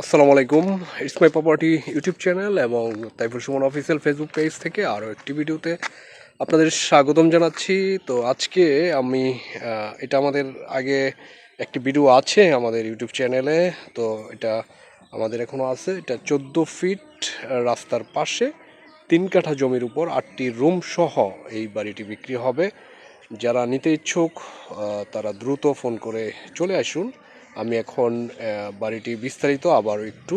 আসসালামু আলাইকুম। It's my property YouTube channel এবং Taifur Suman official Facebook page থেকে আরও একটি ভিডিওতে আপনাদের স্বাগতম জানাচ্ছি। তো আজকে আমি এটা আমাদের আগে একটি ভিডিও আছে আমাদের ইউটিউব চ্যানেলে, তো এটা আমাদের এখনও আছে। এটা চোদ্দ ফিট রাস্তার পাশে তিন কাঠা জমির উপর আটটি রুম সহ এই বাড়িটি বিক্রি হবে। যারা নিতে ইচ্ছুক তারা দ্রুত ফোন করে চলে আসুন। আমি এখন বাড়িটি বিস্তারিত আবার একটু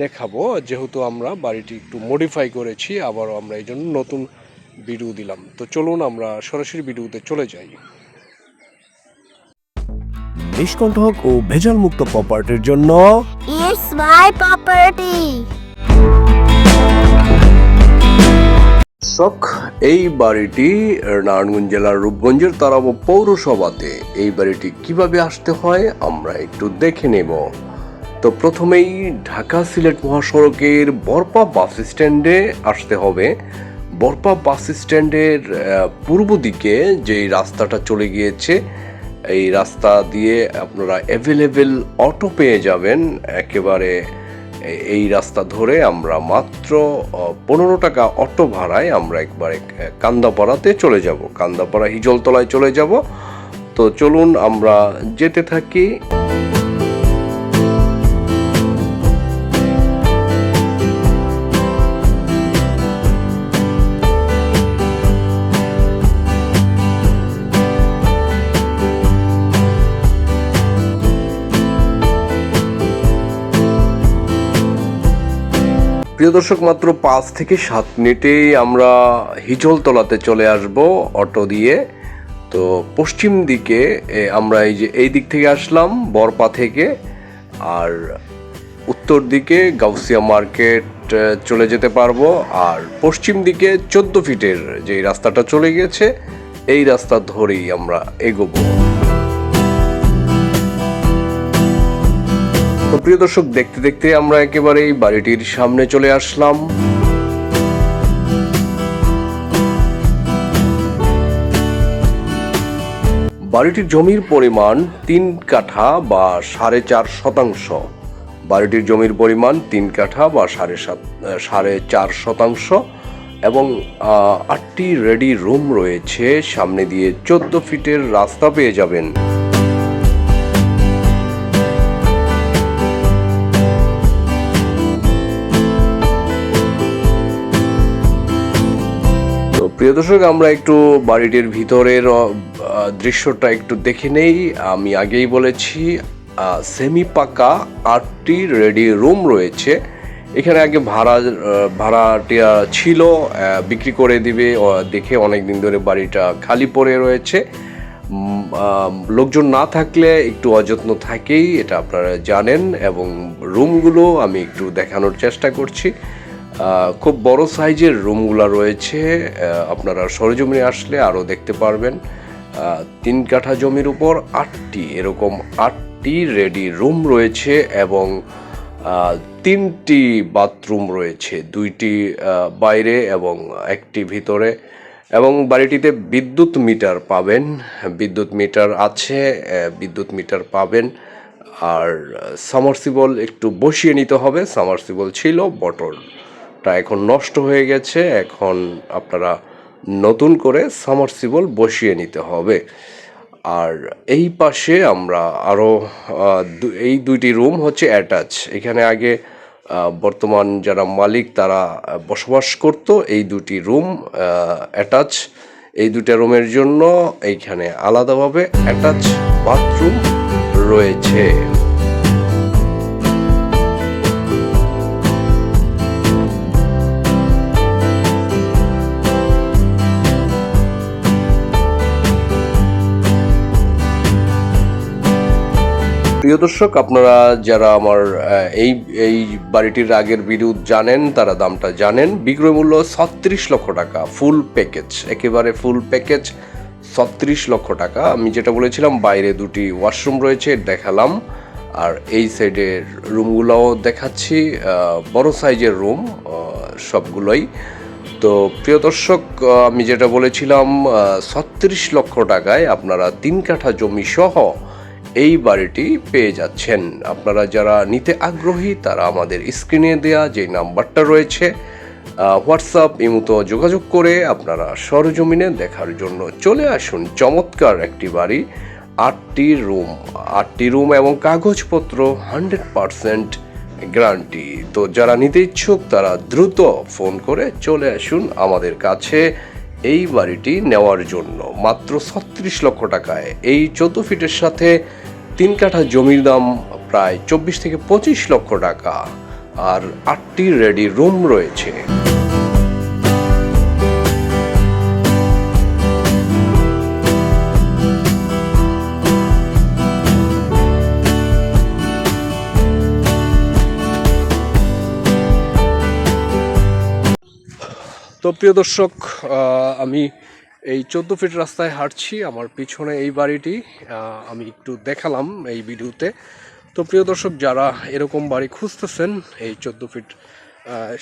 দেখাবো। যেহেতু আমরা বাড়িটি একটু মডিফাই করেছি আবারও আমরা এই জন্য নতুন ভিডিও দিলাম। তো চলুন আমরা সরাসরি ভিডিওতে চলে যাই। নিষ্কণ্ঠক ও ভেজাল মুক্ত প্রপার্টির জন্য ইটস মাই property. শখ এই বাড়িটি নারায়ণগঞ্জ জেলার রূপগঞ্জের তারাব পৌরসভাতে। এই বাড়িটি কীভাবে আসতে হয়, আমরা একটু দেখে নেব। তো প্রথমেই ঢাকা সিলেট মহাসড়কের বরপা বাস স্ট্যান্ডে আসতে হবে। বরপা বাস স্ট্যান্ডের পূর্ব দিকে যে রাস্তাটা চলে গিয়েছে, এই রাস্তা দিয়ে আপনারা অ্যাভেলেবেল অটো পেয়ে যাবেন। একেবারে এই রাস্তা ধরে আমরা মাত্র পনেরো টাকা অটো ভাড়ায় আমরা একবারে কান্দাপাড়াতে চলে যাব। কান্দাপাড়া হিজলতলায় চলে যাব। তো চলুন আমরা যেতে থাকি। প্রিয় দর্শক, মাত্র পাঁচ থেকে সাত মিনিটেই আমরা হিজলতলাতে চলে আসব অটো দিয়ে। তো পশ্চিম দিকে আমরা এই যে এই দিক থেকে আসলাম, বরপা থেকে, আর উত্তর দিকে গাউসিয়া মার্কেট চলে যেতে পারব। আর পশ্চিম দিকে চোদ্দ ফিটের যে রাস্তাটা চলে গেছে এই রাস্তা ধরেই আমরা এগোবো। তো প্রিয় দর্শক, দেখতে দেখতে আমরা একেবারে বাড়িটির সামনে চলে আসলাম। বাড়িটির জমির পরিমাণ তিন কাঠা বা সাড়ে চার শতাংশ। বাড়িটির জমির পরিমাণ তিন কাঠা বা সাড়ে সাত, সাড়ে চার শতাংশ এবং আটটি রেডি রুম রয়েছে। সামনে দিয়ে চোদ্দ ফিটের রাস্তা পেয়ে যাবেন। প্রিয় দর্শক, আমরা একটু বাড়িটির ভিতরের দৃশ্যটা একটু দেখে নেই। আমি আগেই বলেছি সেমি পাকা আটটি রেডি রুম রয়েছে। এখানে আগে ভাড়া ভাড়াটিয়া ছিল বিক্রি করে দিবে দেখে অনেক দিন ধরে বাড়িটা খালি পড়ে রয়েছে। লোকজন না থাকলে একটু অযত্ন থাকেই, এটা আপনারা জানেন। এবং রুমগুলো আমি একটু দেখানোর চেষ্টা করছি। খুব বড় সাইজের রুমগুলো রয়েছে। আপনারা সরজমিনে আসলে আরও দেখতে পারবেন। তিন কাঠা জমির উপর আটটি, এরকম আটটি রেডি রুম রয়েছে এবং তিনটি বাথরুম রয়েছে, দুইটি বাইরে এবং একটি ভিতরে। এবং বাড়িটিতে বিদ্যুৎ মিটার পাবেন, বিদ্যুৎ মিটার আছে বিদ্যুৎ মিটার পাবেন। আর সামারসিবল একটু বসিয়ে নিতে হবে সামারসিবল ছিল বটলটা এখন নষ্ট হয়ে গেছে, এখন আপনারা নতুন করে সামারসিবল বসিয়ে নিতে হবে। আর এই পাশে আমরা আরও এই দুইটি রুম হচ্ছে অ্যাটাচ এখানে আগে বর্তমান যারা মালিক তারা বসবাস করত, এই দুটি রুম অ্যাটাচ এই দুটা রুমের জন্য এইখানে আলাদাভাবে অ্যাটাচ বাথরুম রয়েছে। প্রিয় দর্শক, আপনারা যারা আমার এই এই বাড়িটির আগের ভিডিও জানেন, তারা দামটা জানেন। বিক্রয় মূল্য ছত্রিশ লক্ষ টাকা ফুল প্যাকেজ একেবারে ফুল প্যাকেজ ছত্রিশ লক্ষ টাকা। আমি যেটা বলেছিলাম, বাইরে দুটি ওয়াশরুম রয়েছে, দেখালাম। আর এই সাইডের রুমগুলোও দেখাচ্ছি বড় সাইজের রুম সবগুলোই। তো প্রিয় দর্শক আমি যেটা বলেছিলাম ছত্রিশ লক্ষ টাকায় আপনারা তিন কাঠা জমি সহ এই বাড়িটি পেয়ে যাচ্ছেন। আপনারা যারা নিতে আগ্রহী, তারা আমাদের স্ক্রিনে দেয়া যে নাম্বারটা রয়েছে হোয়াটসঅ্যাপ ইমুতো যোগাযোগ করে আপনারা সরজমিনে দেখার জন্য চলে আসুন। চমৎকার একটি বাড়ি, আটটি রুম আটটি রুম এবং কাগজপত্র, হান্ড্রেড পারসেন্ট গ্যারান্টি। তো যারা নিতে ইচ্ছুক, তারা দ্রুত ফোন করে চলে আসুন আমাদের কাছে এই বাড়িটি নেওয়ার জন্য। মাত্র ছত্রিশ লক্ষ টাকায়। এই চোদ্দ ফিটের সাথে তিন কাঠা জমির দাম প্রায় চব্বিশ থেকে পঁচিশ লক্ষ টাকা, আর আটটি রেডি রুম রয়েছে। তো প্রিয় দর্শক আমি এই চোদ্দ ফিট রাস্তায় হাঁটছি, আমার পিছনে এই বাড়িটি আমি একটু দেখালাম এই ভিডিওতে। তো প্রিয় দর্শক, যারা এরকম বাড়ি খুঁজতেছেন, এই চোদ্দ ফিট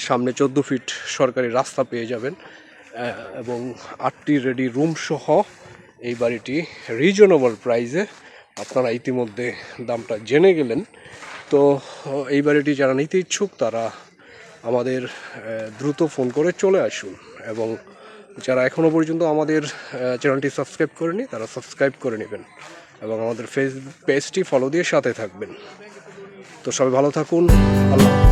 সামনে চোদ্দ ফিট সরকারি রাস্তা পেয়ে যাবেন এবং আটটি রেডি রুম সহ এই বাড়িটি রিজনেবল প্রাইসে আপনারা ইতিমধ্যে দামটা জেনে গেলেন। তো এই বাড়িটি যারা নিতে ইচ্ছুক, তারা আমাদের দ্রুত ফোন করে চলে আসুন এবং যারা এখনও পর্যন্ত আমাদের চ্যানেলটি সাবস্ক্রাইব করেনি, তারা সাবস্ক্রাইব করে নেবেন এবং আমাদের ফেস পেজটি ফলো দিয়ে সাথে থাকবেন তো সবাই ভালো থাকুন, আল্লাহ।